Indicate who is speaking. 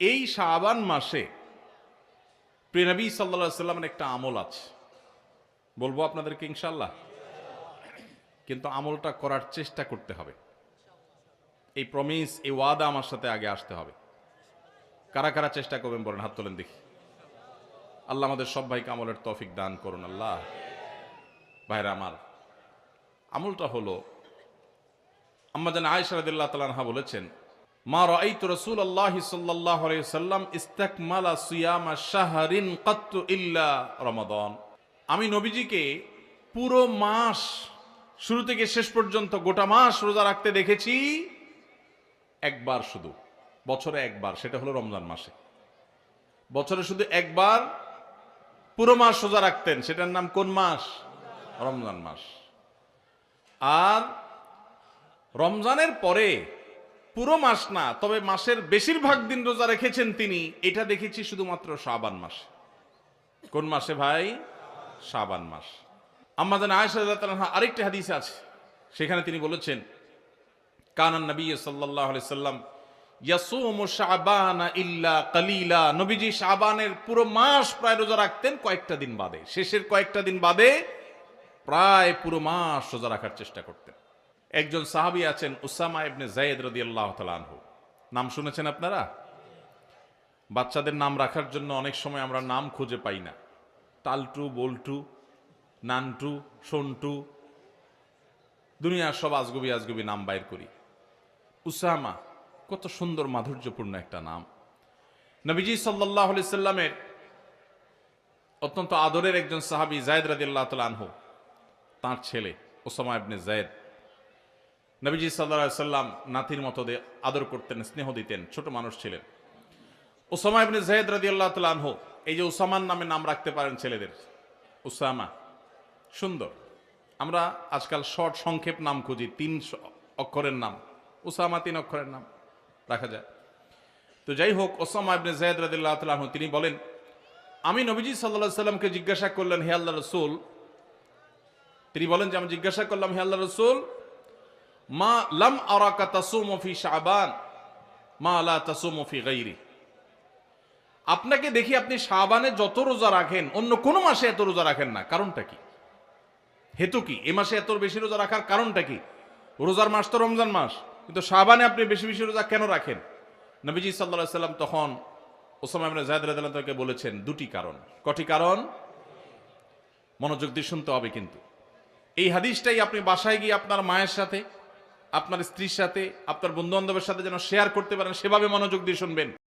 Speaker 1: এই শাবান মাসে প্রেনবী সাল্লা সাল্লামের একটা আমল আছে। বলব আপনাদেরকে ইনশাল্লাহ কিন্তু আমলটা করার চেষ্টা করতে হবে। এই প্রমিস এই ওয়াদা আমার সাথে আগে আসতে হবে। কারা কারা চেষ্টা করবেন বলেন, হাত তোলেন দেখি। আল্লাহ আমাদের সব ভাইকে আমলের তৌফিক দান করুন, আল্লাহ। ভাইরা আমার, আমলটা হলো, আম্মা যেন তাআলা আনহা বলেছেন মা রাআইতু রাসূলুল্লাহ সাল্লাল্লাহু আলাইহি সাল্লাম ইস্তাকমালা সিয়ামা শাহরিন কাত্তু ইল্লা রমাদান। আমি নবীজিকে পুরো মাস, শুরু থেকে শেষ পর্যন্ত গোটা মাস রোজা রাখতে দেখেছি, একবার শুধু। বছরে একবার, সেটা হলো রমজান মাসে। বছরে শুধু একবার পুরো মাস রোজা রাখতেন, সেটার নাম কোন মাস? রমজান মাস। আর রমজানের পরে পুরো মাস না, তবে মাসের বেশিরভাগ দিন রোজা রেখেছেন তিনি। এটা দেখেছি শুধুমাত্র শাবান মাসে। কোন মাসে ভাই? শাবান মাস। আমাদের রাদিয়াল্লাহু আরেকটি হাদিস আছে। সেখানে তিনি বলেছেন কানান নবী আলাইহি সাল্লাম ইয়াসুমু শাবানা ইল্লা কালিলা। নবীজি শাবানের পুরো মাস প্রায় রোজা রাখতেন কয়েকটা দিন বাদে। শেষের কয়েকটা দিন বাদে প্রায় পুরো মাস রোজা রাখার চেষ্টা করতেন। একজন সাহাবী আছেন উসামা ইবনে জায়েদ রাদিয়াল্লাহু তাআলা আনহু। নাম শুনেছেন আপনারা? বাচ্চাদের নাম রাখার জন্য অনেক সময় আমরা নাম খুঁজে পাই না। টালটু বল্টু, নানটু সন্টু দুনিয়ার সব আজগুবি আজগুবি নাম বাইর করি। উসামা, কত সুন্দর মাধুর্যপূর্ণ একটা নাম। নবীজি সাল্লাহ সাল্লামের অত্যন্ত আদরের একজন সাহাবি জায়দ রাদিল্লাহ তাল আনহু, তাঁর ছেলে ওসামা ইবনে জায়দ নবীজি সাল্লাহ সাল্লাম নাতির মতো আদর করতেন, স্নেহ দিতেন, ছোট মানুষ ছিলেন। ওসামা ইবনে জায়দ রাদিয়াল্লাহ তাআলা আনহু, এই যে ওসামার নামে নাম রাখতে পারেন ছেলেদের ওসামা সুন্দর। আমরা আজকাল শর্ট সংক্ষেপ নাম খুঁজি, তিন অক্ষরের নাম ওসামা তিন অক্ষরের নাম রাখা যায়। তো যাই হোক ওসামা ইবনে জায়দ রাদিয়াল্লাহু তাআলা আনহু, তিনি বলেন, আমি নবীজি সাল্লাল্লাহু সাল্লামকে জিজ্ঞাসা করলেন, হে আল্লাহ রসুল? তিনি বলেন যে, আমি জিজ্ঞাসা করলাম, হে আল্লাহ রসুল? মা লাম আরাকা তাসুমু ফি শাবান, মা লা তাসুমু ফি গাইরি। আপনাকে দেখি আপনি শাবানে যত রোজা রাখেন, অন্য কোন মাসে এত রোজা রাখেন না। কারণটা কি? হেতু কি? এ মাসে এত বেশি রোজা রাখার কারণটা কি? রোজার মাস তো রমজান মাস, কিন্তু শাবানে আপনি বেশি বেশি রোজা কেন রাখেন? নবীজি সাল্লাহ সাল্লাম তখন ওসামা তাআলাকে বলেছেন, দুটি কারণ। কটি কারণ? মনোযোগ দিয়ে শুনতে হবে কিন্তু। এই হাদিসটাই আপনি বাসায় গিয়ে আপনার মায়ের সাথে আপনার স্ত্রীর সাথে, আপনার বন্ধু বান্ধবের সাথে যেন শেয়ার করতে পারেন, সেভাবে মনোযোগ দিয়ে শুনবেন।